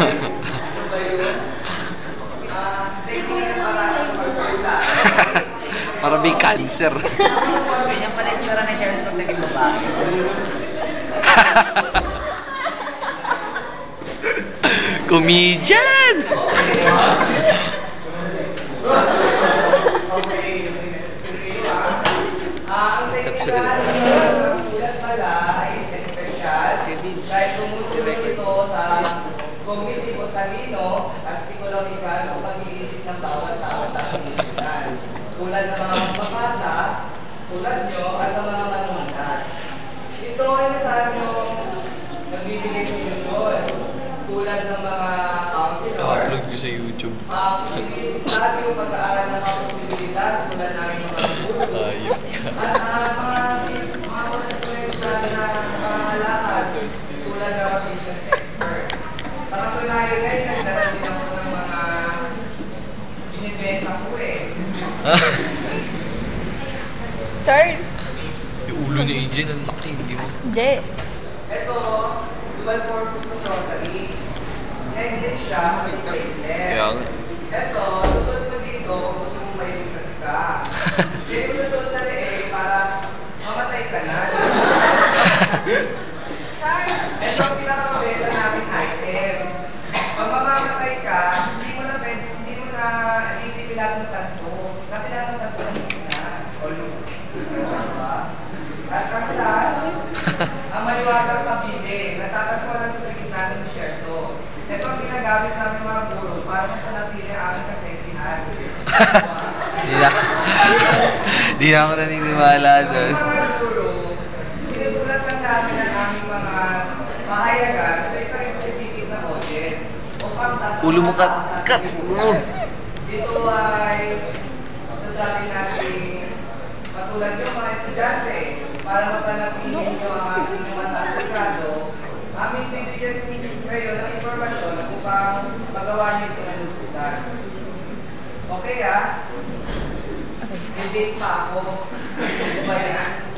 Para may cancer. Ganyan pala yung tsura ni Charles pag naging babae. Comedian! Dahil tumutuloy ito sa ng sulat pala ay espesyal dahil tumutulong ito sa kognitibo talino at psikologikal o pag-iisip ng bawat tao sa komunidad. Tulad ng mga magbabasa, tulad nyo, at ng mga manumunod. Ito ay nasabi nyo nagbibigay solusyon tulad ng mga counselor, upload ko sa YouTube. uh, study o pag-aaral ng mga posibilidad tulad ng mga guru, Ayop ka. at uh, mga mga konsekwensya na mga lakad tulad ng mga business experts. Nakatunayan ngayon, nagdala din ako ng mga binibenta ko eh. Charles! yung ulo ni AJ ang laki, hindi mo. Hindi. Ito, dual purpose ng grocery. Engine siya, may bracelet. Kaya nga. Ito, susunod mo dito kung gusto mo mailigtas ka. Dito susunod sa leeg para mamatay ka na. Ito ang pinakamabenta namin item. Pag mamamatay ka, hindi mo na pwede, hindi mo na ng santo. Kasi lahat ng santo na. Diba? At ang last, ang maliwagang pabili. Natatagpuan natin sa gitna ng desierto. Ito ang ginagamit namin mga guro para mapanatili ang aming kaseksihan. Hindi na. Hindi na ako naniniwala doon. Ang mga guro, sinusulat lang namin ang aming mga pahayagan sa isang specific na audience. Ulo mo kat- sa kat- ating Ito ay sasabi natin katulad yung mga estudyante para mapanatili nyo ang inyong mataas na grado, aming bibigyan kayo ng informasyon na upang magawa niyo ito ng lutusan. Okay ah? Hindi pa ako. Ano ba yan?